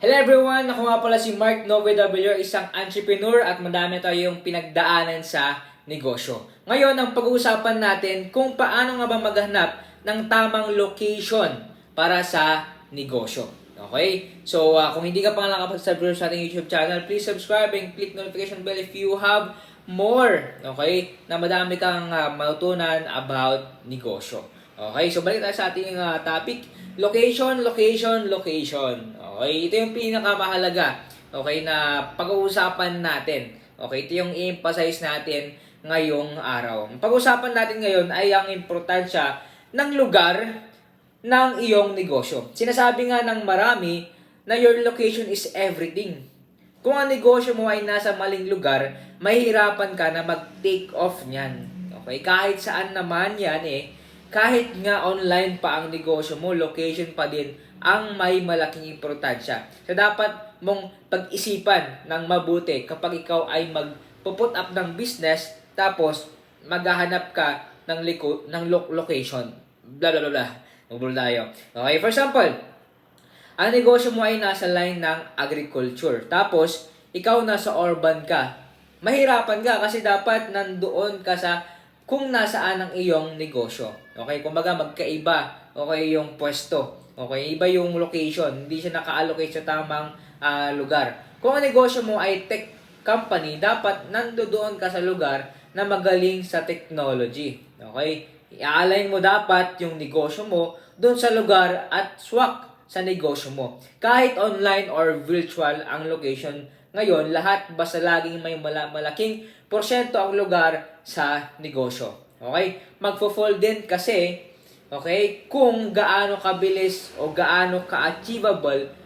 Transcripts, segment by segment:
Hello everyone! Ako nga pala si Mark Novew, isang entrepreneur at madami tayong pinagdaanan sa negosyo. Ngayon, ang pag-uusapan natin kung paano nga ba maghanap ng tamang location para sa negosyo. Okay? So, ah, kung hindi ka pa nakapag-subscribe sa ating YouTube channel, please subscribe and click notification bell if you have more. Okay? Na madami kang ah, matutunan about negosyo. Okay? So, balik tayo sa ating ah, topic. Location, location, location. Okay? Ito yung pinakamahalaga. Okay? Na pag-uusapan natin. Okay? Ito yung i-emphasize natin ngayong araw. Ang pag-uusapan natin ngayon ay ang importansya ng lugar ng iyong negosyo. Sinasabi nga ng marami na your location is everything. Kung ang negosyo mo ay nasa maling lugar, mahihirapan ka na mag-take off niyan. Okay? Kahit saan naman yan eh, kahit nga online pa ang negosyo mo, location pa din ang may malaking importansya. So dapat mong pag-isipan ng mabuti kapag ikaw ay mag-put up ng business tapos maghahanap ka ng liko, ng lo- location. Blah blah blah. Magbulol tayo. Okay, for example, ang negosyo mo ay nasa line ng agriculture. Tapos, ikaw nasa urban ka. Mahirapan ka kasi dapat nandoon ka sa kung nasaan ang iyong negosyo. Okay, kumbaga magkaiba. Okay, yung pwesto. Okay, iba yung location. Hindi siya naka-allocate sa tamang ah, lugar. Kung ang negosyo mo ay tech company, dapat nandoon ka sa lugar na magaling sa technology. Okay? I-align mo dapat yung negosyo mo doon sa lugar at swak sa negosyo mo. Kahit online or virtual ang location, ngayon lahat basta laging may mala- malaking porsyento ang lugar sa negosyo. Okay? Magfo-fall din kasi okay, kung gaano kabilis o gaano ka-achievable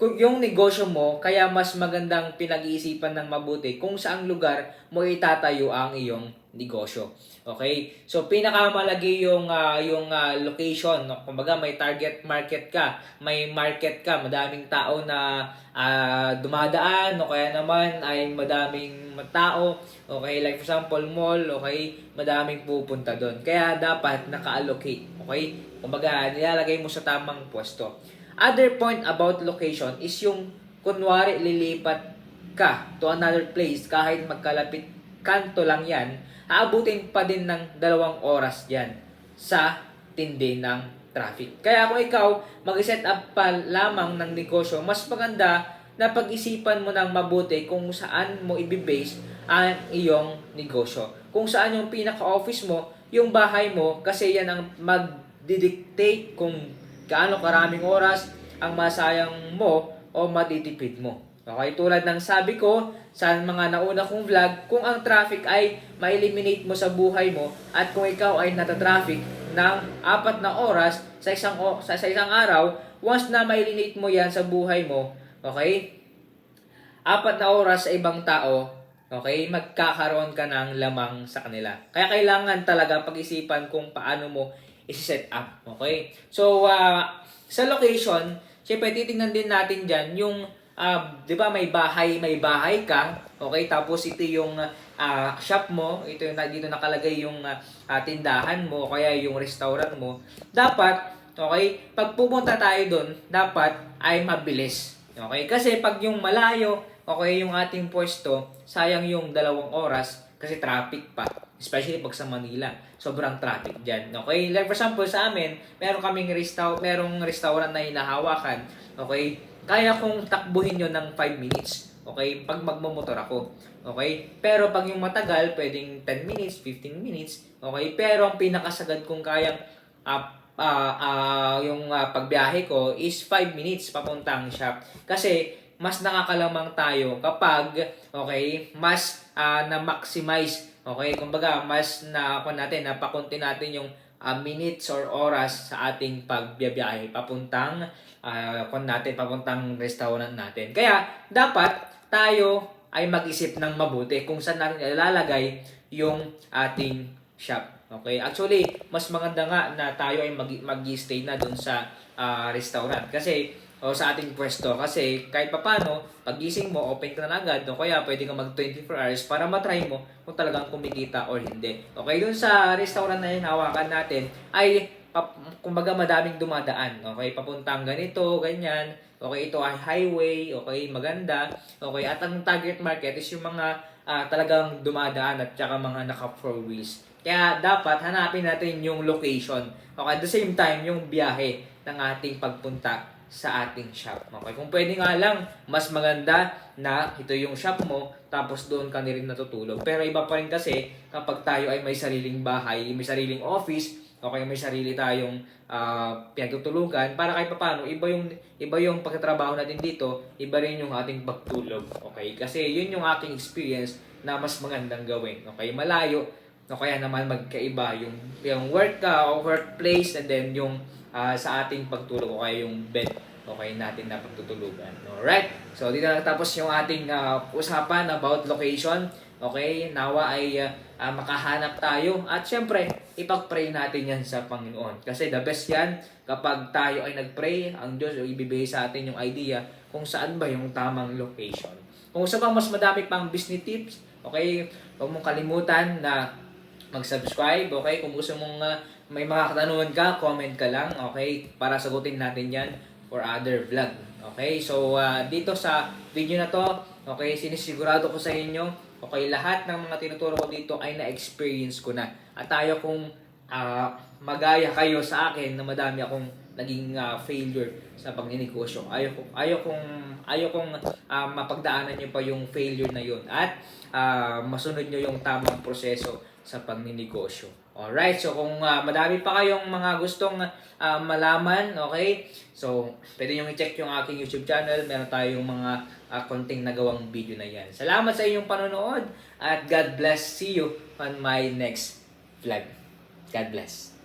kung yung negosyo mo, kaya mas magandang pinag-iisipan ng mabuti kung saang lugar mo itatayo ang iyong negosyo. Okay? So pinakamalagi yung ah, yung ah, location, no? Kumbaga may target market ka, may market ka, madaming tao na ah, dumadaan o kaya naman ay madaming tao. Okay, like for example, mall, okay, madaming pupunta doon. Kaya dapat naka-allocate, okay? Kumbaga nilalagay mo sa tamang pwesto. Other point about location is yung kunwari lilipat ka to another place kahit magkalapit kanto lang yan, aabutin pa din ng dalawang oras yan sa tindi ng traffic. Kaya kung ikaw mag-set up pa lamang ng negosyo, mas maganda na pag-isipan mo ng mabuti kung saan mo ibibase ang iyong negosyo. Kung saan yung pinaka-office mo, yung bahay mo, kasi yan ang magdidictate kung gaano karaming oras ang masayang mo o matitipid mo. Okay, tulad ng sabi ko sa mga nauna kong vlog, kung ang traffic ay ma-eliminate mo sa buhay mo at kung ikaw ay nata-traffic ng apat na oras sa isang sa, sa isang araw, once na ma-eliminate mo yan sa buhay mo, okay? Apat na oras sa ibang tao, okay, magkakaroon ka ng lamang sa kanila. Kaya kailangan talaga pag-isipan kung paano mo isi-set up, okay? So, ah, sa location, syempre titingnan din natin dyan yung, ah, di ba may bahay, may bahay ka, okay? Tapos ito yung ah, shop mo, ito yung dito nakalagay yung ah, tindahan mo, kaya yung restaurant mo. Dapat, okay, pag pumunta tayo doon, dapat ay mabilis. Okay? Kasi pag yung malayo, okay, yung ating pwesto, sayang yung dalawang oras kasi traffic pa. Especially pag sa Manila. Sobrang traffic dyan. Okay? Like for example, sa amin, meron kaming restaurant, merong restaurant na hinahawakan. Okay? Kaya kong takbuhin yun ng 5 minutes. Okay? Pag magmamotor ako. Okay? Pero pag yung matagal, pwedeng 10 minutes, 15 minutes. Okay? Pero ang pinakasagad kong kayang ah, ah, ah, yung ah, pagbiyahe ko is 5 minutes papuntang shop. Kasi mas nakakalamang tayo kapag okay, mas ah, na-maximize okay, kumbaga mas na ako natin napakunti natin yung ah, minutes or oras sa ating pagbiyahe papuntang uh, natin papuntang restaurant natin. Kaya dapat tayo ay mag-isip ng mabuti kung saan natin ilalagay yung ating shop. Okay? Actually, mas maganda nga na tayo ay mag- mag-stay na dun sa ah, restaurant. Kasi, o sa ating pwesto. Kasi, kahit papano, pagising mo, open ka na agad. O kaya, pwede ka mag 24 hours para matry mo kung talagang kumikita or hindi. Okay? Dun sa restaurant na hinawakan natin, ay, kumbaga madaming dumadaan. Okay? Papuntang ganito, ganyan. Okay, ito ay highway, okay, maganda. Okay, at ang target market is yung mga ah, talagang dumadaan at saka mga naka four wheels. Kaya dapat hanapin natin yung location. Okay, at the same time, yung biyahe ng ating pagpunta sa ating shop. Okay, kung pwede nga lang, mas maganda na ito yung shop mo, tapos doon ka na rin natutulog. Pero iba pa rin kasi kapag tayo ay may sariling bahay, may sariling office, okay, may sarili tayong ah, pinagtutulugan, para kahit paano, iba yung, iba yung pagtatrabaho natin dito, iba rin yung ating pagtulog. Okay, kasi yun yung aking experience na mas magandang gawin. Okay, malayo, o kaya naman magkaiba yung, yung work ka o workplace and then yung ah, sa ating pagtulog o kaya yung bed okay natin na pagtutulugan. Alright? So, dito na tapos yung ating ah, usapan about location. Okay? Nawa ay ah, ah, makahanap tayo. At syempre, ipag-pray natin yan sa Panginoon. Kasi the best yan kapag tayo ay nag-pray, ang Diyos ay ibibigay sa atin yung idea kung saan ba yung tamang location. Kung sa pa mas madami pang business tips, okay, huwag mong kalimutan na mag-subscribe, okay? Kung gusto mong ah, may mga katanungan ka, comment ka lang, okay? Para sagutin natin yan for other vlog. Okay? So, ah, dito sa video na to, okay, sinisigurado ko sa inyo, okay, lahat ng mga tinuturo ko dito ay na-experience ko na. At tayo kung ah, magaya kayo sa akin na madami akong naging ah, failure sa pagninegosyo. Ayaw ko ayaw kong ayaw kong ah, mapagdaanan niyo pa yung failure na yun at ah, masunod niyo yung tamang proseso sa pagninegosyo. Alright, so kung ah, madami pa kayong mga gustong ah, malaman, okay? So, pwede nyo i-check yung aking YouTube channel. Meron tayong mga ah, konting nagawang video na yan. Salamat sa inyong panonood at God bless. See you on my next vlog. God bless.